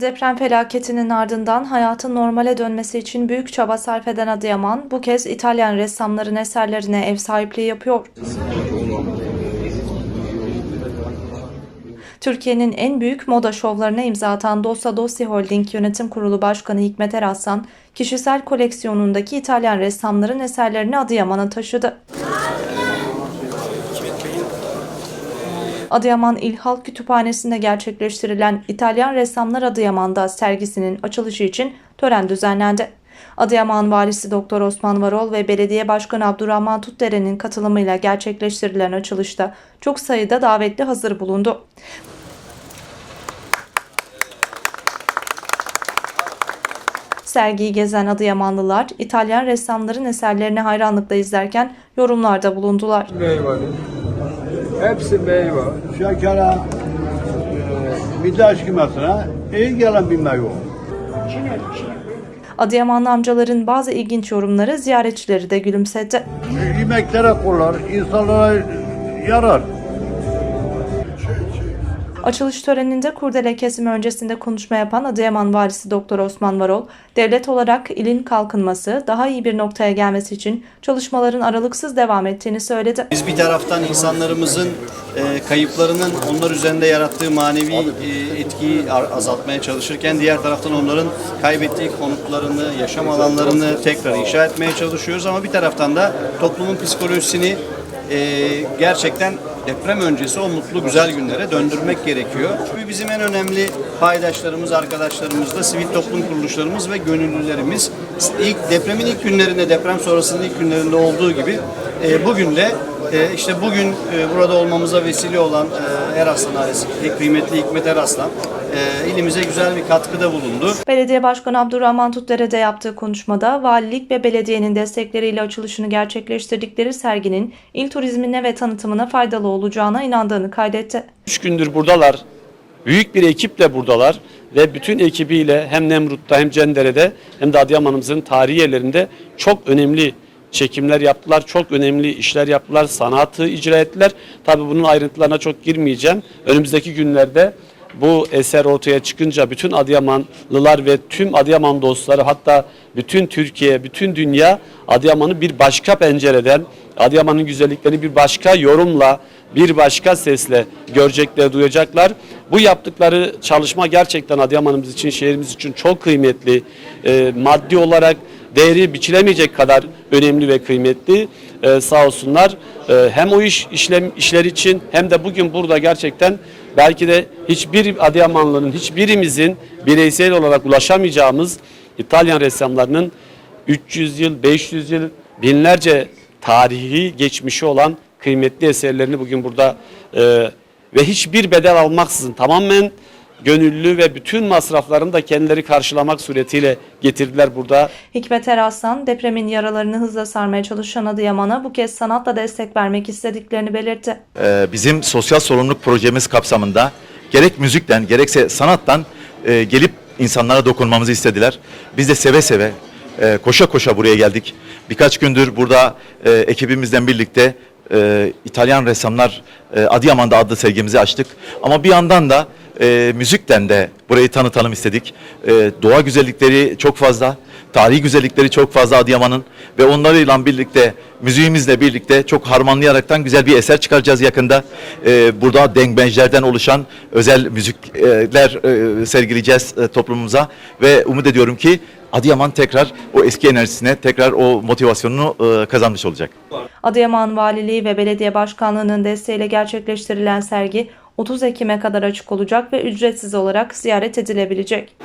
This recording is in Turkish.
Deprem felaketinin ardından hayatın normale dönmesi için büyük çaba sarf eden Adıyaman bu kez İtalyan ressamların eserlerine ev sahipliği yapıyor. Türkiye'nin en büyük moda şovlarına imza atan Dossa Dossi Holding Yönetim Kurulu Başkanı Hikmet Eraslan, kişisel koleksiyonundaki İtalyan ressamların eserlerini Adıyaman'a taşıdı. Adıyaman İl Halk Kütüphanesi'nde gerçekleştirilen İtalyan Ressamlar Adıyaman'da sergisinin açılışı için tören düzenlendi. Adıyaman Valisi Doktor Osman Varol ve Belediye Başkanı Abdurrahman Tutdere'nin katılımıyla gerçekleştirilen açılışta çok sayıda davetli hazır bulundu. Sergiyi gezen Adıyamanlılar İtalyan ressamların eserlerini hayranlıkla izlerken yorumlarda bulundular. meyveli. Hepsi meyve. Şekere, de kıymetine iyi gelen bir meyve. Adıyamanlı amcaların bazı ilginç yorumları ziyaretçileri de gülümsedi. Yemeklere kollar, insanlara yarar. Açılış töreninde kurdele kesimi öncesinde konuşma yapan Adıyaman Valisi Doktor Osman Varol, devlet olarak ilin kalkınması, daha iyi bir noktaya gelmesi için çalışmaların aralıksız devam ettiğini söyledi. Biz bir taraftan insanlarımızın e, kayıplarının onlar üzerinde yarattığı manevi e, etkiyi azaltmaya çalışırken diğer taraftan onların kaybettiği konutlarını, yaşam alanlarını tekrar inşa etmeye çalışıyoruz ama bir taraftan da toplumun psikolojisini e, gerçekten deprem öncesi o mutlu güzel günlere döndürmek gerekiyor. Çünkü bizim en önemli paydaşlarımız, arkadaşlarımız da sivil toplum kuruluşlarımız ve gönüllülerimiz. İlk depremin ilk günlerinde, deprem sonrasının ilk günlerinde olduğu gibi e, bugün de e, işte bugün e, burada olmamıza vesile olan e, Eraslan ailesi, kıymetli Hikmet Eraslan e, ilimize güzel bir katkıda bulundu. Belediye Başkanı Abdurrahman Tutdere'de yaptığı konuşmada valilik ve belediyenin destekleriyle açılışını gerçekleştirdikleri serginin il turizmine ve tanıtımına faydalı olacağına inandığını kaydetti. Üç gündür buradalar. Büyük bir ekiple buradalar ve bütün ekibiyle hem Nemrut'ta hem Cendere'de hem de Adıyaman'ımızın tarihi yerlerinde çok önemli çekimler yaptılar. Çok önemli işler yaptılar. Sanatı icra ettiler. Tabii bunun ayrıntılarına çok girmeyeceğim. Önümüzdeki günlerde bu eser ortaya çıkınca bütün Adıyamanlılar ve tüm Adıyaman dostları hatta bütün Türkiye, bütün dünya Adıyaman'ı bir başka pencereden, Adıyaman'ın güzelliklerini bir başka yorumla, bir başka sesle görecekler, duyacaklar. Bu yaptıkları çalışma gerçekten Adıyaman'ımız için, şehrimiz için çok kıymetli. Ee, maddi olarak değeri biçilemeyecek kadar önemli ve kıymetli. Ee, sağ olsunlar. Ee, hem o iş işlem işler için hem de bugün burada gerçekten belki de hiçbir Adıyamanlı'nın, hiçbirimizin bireysel olarak ulaşamayacağımız İtalyan ressamlarının 300 yıl, 500 yıl, binlerce tarihi geçmişi olan kıymetli eserlerini bugün burada e, ve hiçbir bedel almaksızın tamamen gönüllü ve bütün masraflarını da kendileri karşılamak suretiyle getirdiler burada. Hikmet Eraslan, depremin yaralarını hızla sarmaya çalışan Adıyaman'a bu kez sanatla destek vermek istediklerini belirtti. Ee, bizim sosyal sorumluluk projemiz kapsamında gerek müzikten gerekse sanattan e, gelip insanlara dokunmamızı istediler. Biz de seve seve e, koşa koşa buraya geldik. Birkaç gündür burada e, ekibimizden birlikte e, İtalyan ressamlar e, Adıyaman'da adlı sergimizi açtık. Ama bir yandan da e, müzikten de burayı tanıtalım istedik. E, doğa güzellikleri çok fazla, tarihi güzellikleri çok fazla Adıyaman'ın ve onlarıyla birlikte müziğimizle birlikte çok harmanlayaraktan güzel bir eser çıkaracağız yakında. E, burada dengbenjlerden oluşan özel müzikler e, sergileyeceğiz e, toplumumuza ve umut ediyorum ki Adıyaman tekrar o eski enerjisine, tekrar o motivasyonunu e, kazanmış olacak. Adıyaman Valiliği ve Belediye Başkanlığı'nın desteğiyle gerçekleştirilen sergi 30 Ekim'e kadar açık olacak ve ücretsiz olarak ziyaret edilebilecek.